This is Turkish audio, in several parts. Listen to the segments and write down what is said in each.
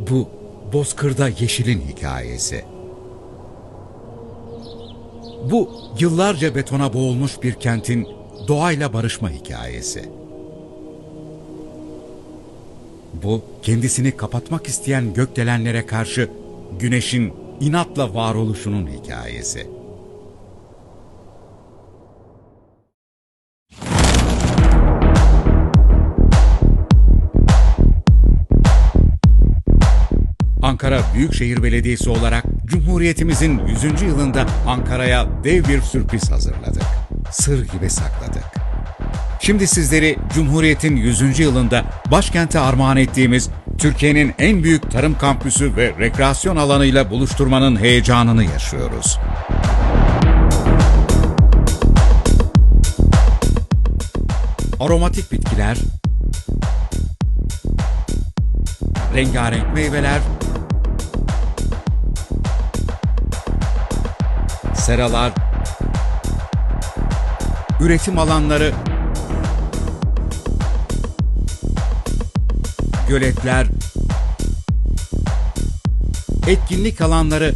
Bu Bozkır'da Yeşil'in hikayesi. Bu yıllarca betona boğulmuş bir kentin doğayla barışma hikayesi. Bu kendisini kapatmak isteyen gökdelenlere karşı güneşin inatla varoluşunun hikayesi. Ankara Büyükşehir Belediyesi olarak Cumhuriyetimizin 100. yılında Ankara'ya dev bir sürpriz hazırladık. Sır gibi sakladık. Şimdi sizleri Cumhuriyet'in 100. yılında başkente armağan ettiğimiz Türkiye'nin en büyük tarım kampüsü ve rekreasyon alanıyla buluşturmanın heyecanını yaşıyoruz. Aromatik bitkiler, rengarenk meyveler, seralar, üretim alanları, göletler, etkinlik alanları,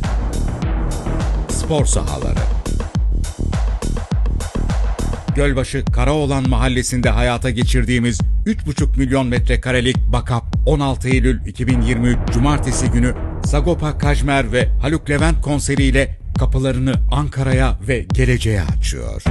spor sahaları. Gölbaşı Karaoğlan mahallesinde hayata geçirdiğimiz 3,5 milyon metrekarelik Bakap 16 Eylül 2023 Cumartesi günü Sagopa Kajmer ve Haluk Levent konseriyle kapılarını Ankara'ya ve geleceğe açıyor.